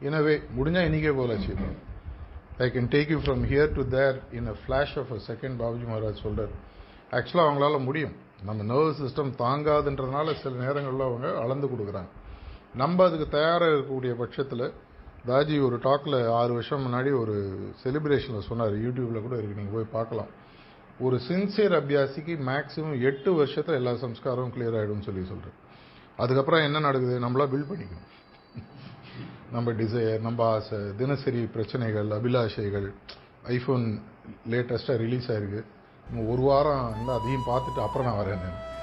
முடிஞ்சால் இன்றைக்கே goal achieve I can take you from here to there in a flash of a second Babuji Maharaj சொல்கிறார் ஆக்சுவலாக அவங்களால முடியும். நம்ம நர்வஸ் சிஸ்டம் தாங்காதுன்றதுனால சில நேரங்களில் அவங்க அளந்து கொடுக்குறாங்க. நம்ம அதுக்கு தயாராக இருக்கக்கூடிய பட்சத்தில் தாஜி ஒரு டாக்கில் ஆறு வருஷம் முன்னாடி ஒரு செலிப்ரேஷனில் சொன்னார். யூடியூப்பில் கூட இருக்குது நீங்கள் போய் பார்க்கலாம். ஒரு சின்சியர் அபியாசிக்கு மேக்ஸிமம் எட்டு வருஷத்தில் எல்லா சம்ஸ்காரமும் கிளியர் ஆகிடும்னு சொல்லி சொல்கிறேன் அதுக்கப்புறம் என்ன நடக்குது? நம்மளா பில்ட் பண்ணிக்கணும். நம்ம டிசையர் நம்ம ஆசை தினசரி பிரச்சனைகள் அபிலாஷைகள் ஐஃபோன் லேட்டஸ்ட்டாக ரிலீஸ் ஆயிருக்கு. இன்னும் ஒரு வாரம் இருந்தால் அதையும் பார்த்துட்டு அப்புறம் நான் வரேன் நான்.